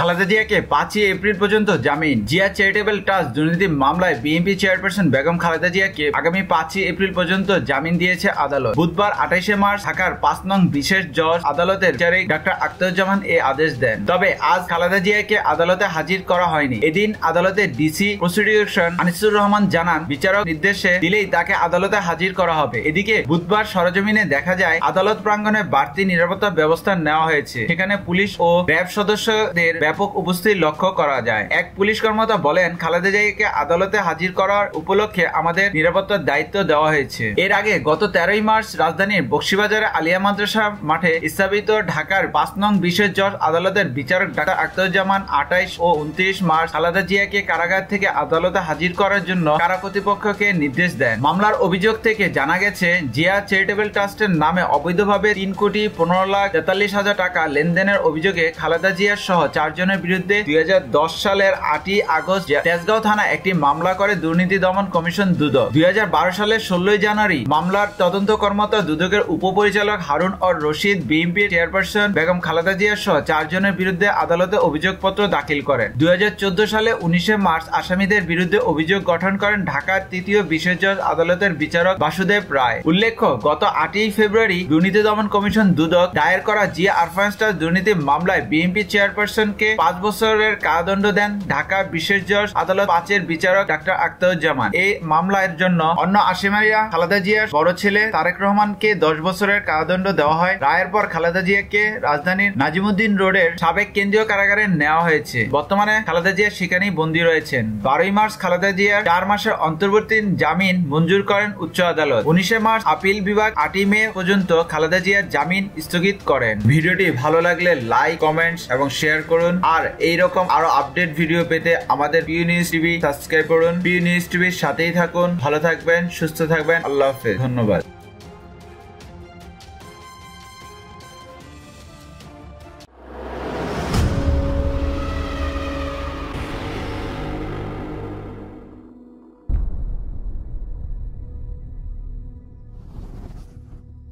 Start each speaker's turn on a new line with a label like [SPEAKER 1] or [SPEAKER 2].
[SPEAKER 1] খালেদা জিয়াকে পাঁচই এপ্রিল পর্যন্ত জামিন জিয়া চ্যারিটেবল ট্রাস্ট দুর্নীতি মামলায় বিএনপি চেয়ারপারসন বেগম খালেদা জিয়াকে আগামী পাঁচই এপ্রিল পর্যন্ত জামিন দিয়েছে আদালত বুধবার আঠাইশে মার্চ ঢাকার পাঁচ নং বিশেষ জজ আদালতের বিচারিক ডাক্তার আখতারুজ্জামান এ আদেশ দেন তবে আজ খালেদা জিয়াকে আদালতে হাজির করা হয়নি এদিন আদালতে ডিসি প্রসিডিউশন আনিসুর রহমান জানান বিচারক নির্দেশে দিলেই তাকে আদালতে হাজির করা হবে এদিকে বুধবার সরজমিনে দেখা যায় আদালত প্রাঙ্গনে বাড়তি নিরাপত্তা ব্যবস্থা নেওয়া হয়েছে সেখানে পুলিশ ও র্যাব সদস্যদের ব্যাপক উপস্থিতি লক্ষ্য করা যায় এক পুলিশ কর্মকর্তা বলেন খালেদা জিয়াকে আদালতে হাজির করার উপলক্ষে আমাদের নিরাপত্তার দায়িত্ব দেওয়া হয়েছে এর আগে গত তেরোই মার্চ রাজধানীর বক্সিবাজারে আলিয়া মাদ্রাসা মাঠে স্থাপিত ঢাকার পাঁচ নং বিশেষ জজ আদালতের বিচারক ডাক্তার আখতারুজ্জামান আঠাইশ ও উনত্রিশ মার্চ খালেদা জিয়াকে কারাগার থেকে আদালতে হাজির করার জন্য কারা কর্তৃপক্ষকে নির্দেশ দেন মামলার অভিযোগ থেকে জানা গেছে জিয়া চ্যারিটেবল ট্রাস্টের নামে অবৈধভাবে তিন কোটি পনেরো লাখ তেতাল্লিশ হাজার টাকা লেনদেনের অভিযোগে খালেদা জিয়া সহ চারজন চারজনের বিরুদ্ধে দুই সালের আটই আগস্ট তেজগাঁও থানা একটি মামলা করে দুর্নীতি দমন কমিশন দুদক দুই সালের ষোলোই জানুয়ারি মামলার তদন্ত কর্মকর্তা দুদকের উপপরিচালক হারুন অর রশিদ বিএনপি চেয়ারপারসন বেগম খালেদা জিয়া সহ চারজনের বিরুদ্ধে আদালতে অভিযোগপত্র দাখিল করেন দুই সালে উনিশে মার্চ আসামিদের বিরুদ্ধে অভিযোগ গঠন করেন ঢাকার তৃতীয় বিশেষ জজ আদালতের বিচারক বাসুদেব রায় উল্লেখ্য গত আটই ফেব্রুয়ারি দুর্নীতি দমন কমিশন দুদক দায়ের করা জিয়া আরফান দুর্নীতি মামলায় বিএনপি চেয়ারপারসনকে পাঁচ বছরের কারাদণ্ড দেন ঢাকা বিশেষ জজ আদালত পাঁচের বিচারক ডাক্তার আখতারুজ্জামান এই মামলার জন্য অন্য আসামিরা খালেদা জিয়ার বড় ছেলে তারেক রহমানকে দশ বছরের কারাদণ্ড দেওয়া হয় রায়ের পর খালেদা জিয়াকে রাজধানীর নাজিমুদ্দিন রোডের সাবেক কেন্দ্রীয় কারাগারে নেওয়া হয়েছে বর্তমানে খালেদা জিয়া সেখানেই বন্দী রয়েছেন বারোই মার্চ খালেদা জিয়ার চার মাসের অন্তর্বর্তী জামিন মঞ্জুর করেন উচ্চ আদালত উনিশে মার্চ আপিল বিভাগ আটই মে পর্যন্ত খালেদা জিয়ার জামিন স্থগিত করেন ভিডিওটি ভালো লাগলে লাইক কমেন্টস এবং শেয়ার করুন আর এইরকম আরো আপডেট ভিডিও পেতে আমাদের পিউ নিউজ টিভি সাবস্ক্রাইব করুন পিউ নিউজ টিভির সাথেই থাকুন ভালো থাকবেন সুস্থ থাকবেন আল্লাহ হাফেজ ধন্যবাদ